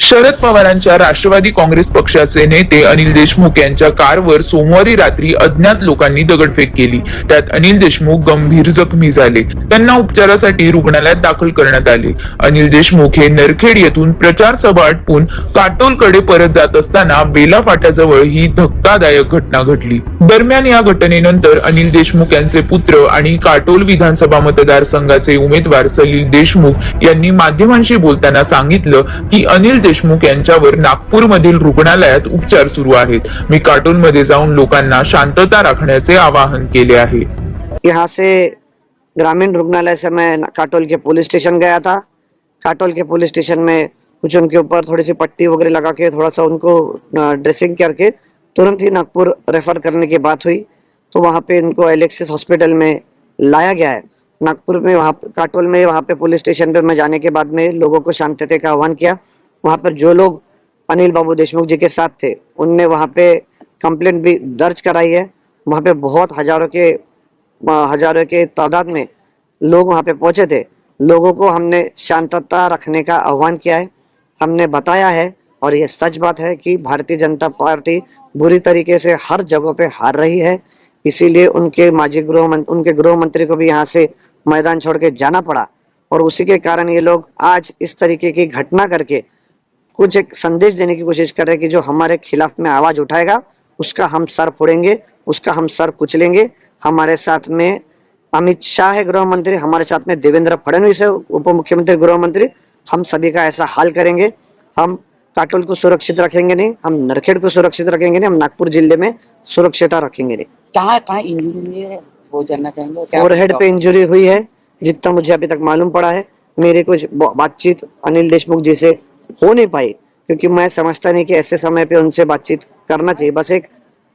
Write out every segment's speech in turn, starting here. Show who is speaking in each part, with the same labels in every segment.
Speaker 1: शरद पवारांच्या राष्ट्रवादी काँग्रेस पक्षाचे नेते अनिल देशमुख यांच्या कारवर सोमवारी रात्री अज्ञात लोकांनी दगडफेक केली. त्यात अनिल देशमुख गंभीर जखमी झाले. त्यांना उपचारासाठी रुग्णालयात दाखल करण्यात आले. अनिल देशमुख हे नरखेड येथून प्रचार सभा आटपून काटोलकडे परत जात असताना बेला फाट्याजवळ ही धक्कादायक घटना घडली. दरम्यान या घटनेनंतर अनिल देशमुख यांचे पुत्र आणि काटोल विधानसभा मतदारसंघाचे उमेदवार सलील देशमुख यांनी माध्यमांशी बोलताना सांगितलं की अनिल देशमुख यांच्यावर नागपूरमधील रुग्णालयात उपचार सुरू आहेत. मी कार्टून मध्ये जाऊन लोकांना शांतता राखण्याचे आवाहन केले आहे.
Speaker 2: यहाँ से ग्रामीण रुग्णालय से मैं काटोल के पुलिस स्टेशन गया था. काटोल के पुलिस स्टेशन में कुछ उनके ऊपर थोड़ी सी पट्टी वगैरह लगा के थोड़ा सा उनको ड्रेसिंग करके तुरंत ही नागपुर रेफर करने की बात हुई. तो वहाँ पे इनको एलेक्सिस हॉस्पिटल में लाया गया है. नागपुर में वहाँ काटोल में वहाँ पे पुलिस स्टेशन पे मैं जाने के बाद में लोगों को शांतता का आह्वान किया. वहाँ पर जो लोग अनिल बाबू देशमुख जी के साथ थे, उनने वहाँ पे कंप्लेंट भी दर्ज कराई है। वहाँ पे बहुत हज़ारों के हज़ारों के तादाद में लोग वहाँ पे पहुँचे थे। लोगों को हमने शांतता रखने का आह्वान किया है। हमने बताया है और ये सच बात है कि भारतीय जनता पार्टी बुरी तरीके से हर जगह पे हार रही है। इसीलिए उनके माजी गृह उनके गृह मंत्री को भी यहाँ से मैदान छोड़ के जाना पड़ा। और उसी के कारण ये लोग आज इस तरीके की घटना करके कुछ एक संदेश देने की कोशिश कर रहे हैं कि जो हमारे खिलाफ में आवाज़ उठाएगा उसका हम सर फोड़ेंगे उसका हम सर कुचलेंगे। हमारे साथ में अमित शाह है गृह मंत्री हमारे साथ में देवेंद्र फडणवीस है उप मुख्यमंत्री गृह मंत्री हम सभी का ऐसा हाल करेंगे। हम काटोल को सुरक्षित रखेंगे नहीं हम नरखेड़ को सुरक्षित रखेंगे नहीं हम नागपुर ज़िले में सुरक्षिता रखेंगे नहीं।
Speaker 3: कहाँ कहाँ इंजरी हुई है? वो जानना चाहेंगे
Speaker 2: फोरहेड पे इंजरी हुई है जितना मुझे अभी तक मालूम पड़ा है। मेरी कुछ बातचीत अनिल देशमुख जी से हो नहीं पाई, क्योंकि मैं समझता नहीं कि ऐसे समय पे उनसे बातचीत करना चाहिए। बस एक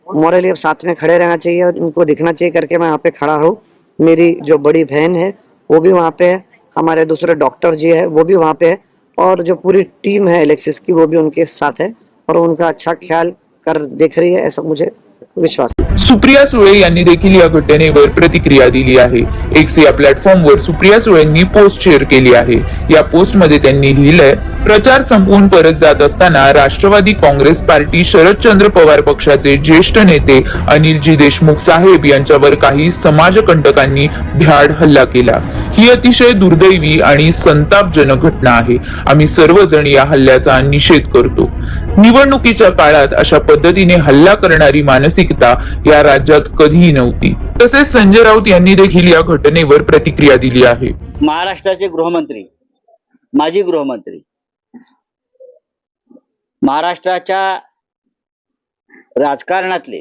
Speaker 2: मोरली साथ में खड़े रहना चाहिए और उनको दिखना चाहिए करके मैं यहाँ पे खड़ा हूँ। मेरी जो बड़ी बहन है, वो भी वहाँ पे है। हमारे दूसरे डॉक्टर जी है, वो भी वहाँ पे है। और जो पूरी टीम है एलेक्सिस की, वो भी उनके साथ है और उनका अच्छा ख्याल कर देख रही है, ऐसा मुझे विश्वास
Speaker 1: सुप्रिया सुळे यांनी देखील या घटनेवर प्रतिक्रिया दिली आहे. एक्स या प्लॅटफॉर्मवर सुप्रिया सुळेंनी पोस्ट शेअर केली आहे. या पोस्टमध्ये त्यांनी लिहिलंय प्रचार संपवून परत जात असताना राष्ट्रवादी काँग्रेस पार्टी शरदचंद्र पवार पक्षाचे ज्येष्ठ नेते अनिलजी देशमुख साहेब यांच्यावर काही समाजकंटकांनी भ्याड हल्ला केला. ही अतिशय दुर्दैवी आणि संतापजनक घटना आहे. आम्ही सर्वजण या हल्ल्याचा निषेध करतो. निवडणुकीच्या काळात अशा पद्धतीने हल्ला करणारी मानसिकता या राज्यात कधीही नव्हती. तसेच संजय राऊत यांनी देखील या घटनेवर प्रतिक्रिया दिली आहे.
Speaker 4: महाराष्ट्राचे गृहमंत्री माजी गृहमंत्री महाराष्ट्राच्या राजकारणातले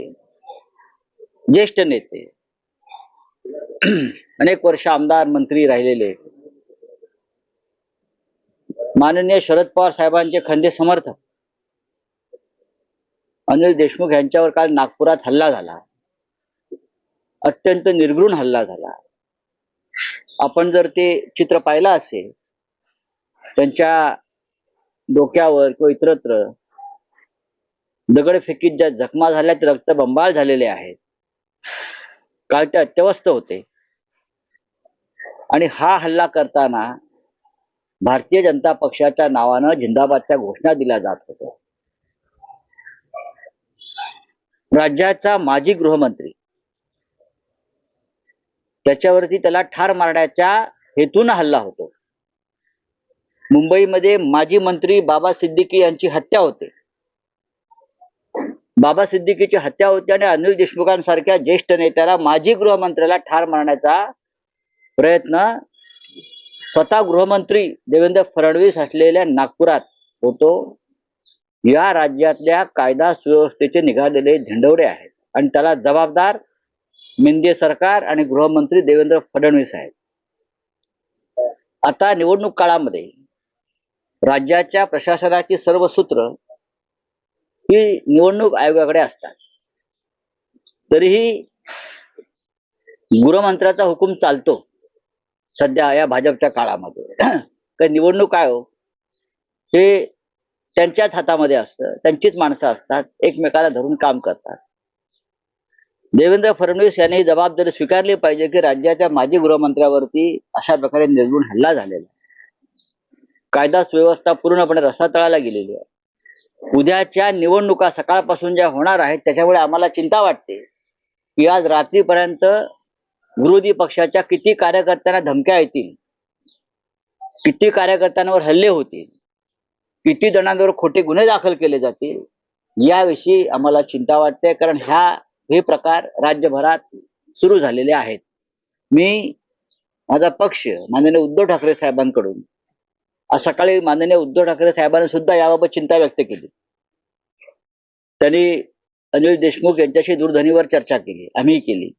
Speaker 4: ज्येष्ठ नेते अनेक वर्ष आमदार मंत्री राहिलेले माननीय शरद पवार साहेबांचे खंदे समर्थक. अनिल देशमुख यांच्यावर काल नागपुरात हल्ला झाला. अत्यंत निर्घृण हल्ला झाला. आपण जर ते चित्र पाहिलं असेल त्यांच्या डोक्यावर किंवा इतरत्र. दगडफेकीत ज्या जखमा झाल्या ते रक्तबंबाळ झालेले आहेत. काल ते अत्यवस्थ होते. आणि हा हल्ला करताना भारतीय जनता पक्षाच्या नावानं जिंदाबादच्या घोषणा दिल्या जात होत्या. राज्याचा माजी गृहमंत्री त्याच्यावरती त्याला ठार मारण्याच्या हेतून हल्ला होतो. मुंबईमध्ये माजी मंत्री बाबा सिद्दीकी यांची हत्या होते. बाबा सिद्दीकीची हत्या होते आणि अनिल देशमुखांसारख्या ज्येष्ठ नेत्याला माजी गृहमंत्र्याला ठार मारण्याचा प्रयत्न स्वतः गृहमंत्री देवेंद्र फडणवीस असलेल्या नागपुरात होतो. या राज्यातल्या कायदा सुव्यवस्थेचे निघालेले झेंडवडे आहेत आणि त्याला जबाबदार मेंदे सरकार आणि गृहमंत्री देवेंद्र फडणवीस आहेत. आता निवडणूक काळामध्ये राज्याच्या प्रशासनाची सर्व सूत्र ही निवडणूक आयोगाकडे असतात. तरीही गृहमंत्र्याचा हुकूम चालतो. सध्या या भाजपच्या काळामध्ये. का निवडणूक आयोग हे त्यांच्याच हातामध्ये असतं. त्यांचीच माणसं असतात. एकमेकाला धरून काम करतात. देवेंद्र फडणवीस यांनी ही जबाबदारी स्वीकारली पाहिजे की राज्याच्या माजी गृहमंत्र्यावरती अशा प्रकारे निर्गुण हल्ला झालेला आहे. कायदा सुव्यवस्था पूर्णपणे रसातळाला गेलेली आहे. उद्याच्या निवडणुका सकाळपासून ज्या होणार आहेत त्याच्यामुळे आम्हाला चिंता वाटते. की आज रात्रीपर्यंत विरोधी पक्षाच्या किती कार्यकर्त्यांना धमक्या येतील किती कार्यकर्त्यांवर हल्ले होतील किती जणांवर खोटे गुन्हे दाखल केले जातील याविषयी आम्हाला चिंता वाटते. कारण ह्या हे प्रकार राज्यभरात सुरू झालेले आहेत. मी माझा पक्ष माननीय उद्धव ठाकरे साहेबांकडून आज सकाळी माननीय उद्धव ठाकरे साहेबांनी सुद्धा याबाबत चिंता व्यक्त केली. त्यांनी अनिल देशमुख यांच्याशी दूरध्वनीवर चर्चा केली आम्ही केली.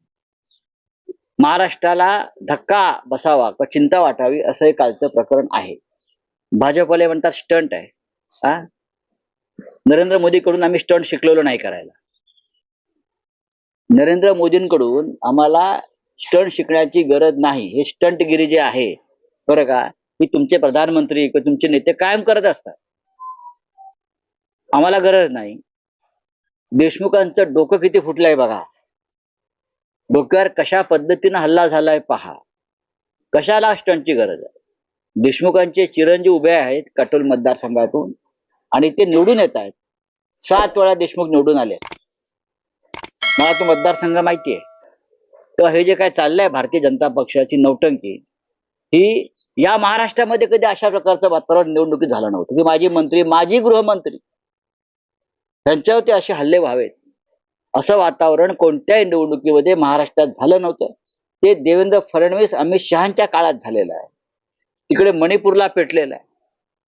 Speaker 4: महाराष्ट्राला धक्का बसावा किंवा चिंता वाटावी असं हे कालचं प्रकरण आहे. भाजपवाले म्हणतात स्टंट आहे. हा नरेंद्र मोदीकडून आम्ही स्टंट शिकलेलो नाही करायला. नरेंद्र मोदींकडून आम्हाला स्टंट शिकण्याची गरज नाही. हे स्टंटगिरी जे आहे बरं का? की तुमचे प्रधानमंत्री किंवा तुमचे नेते कायम करत असतात. आम्हाला गरज नाही. देशमुखांचं डोकं किती फुटलंय बघा. डोक्यावर कशा पद्धतीनं हल्ला झालाय पहा. कशाला स्टंटची गरज आहे? देशमुखांचे चिरंजीव उभे आहेत कटोल मतदारसंघातून आणि ते निवडून येत आहेत. सात वेळा देशमुख निवडून आले. मला तो मतदारसंघ माहिती आहे हे जे काय चाललंय भारतीय जनता पक्षाची नौटंकी ही या महाराष्ट्रामध्ये कधी अशा प्रकारचं वातावरण निवडणुकीत झालं नव्हतं. की माझी मंत्री माजी गृहमंत्री त्यांच्यावरती असे हल्ले व्हावेत. असं वातावरण कोणत्याही निवडणुकीमध्ये महाराष्ट्रात झालं नव्हतं. ते देवेंद्र फडणवीस अमित शहाच्या काळात झालेलं आहे. तिकडे मणिपूरला पेटलेलं आहे.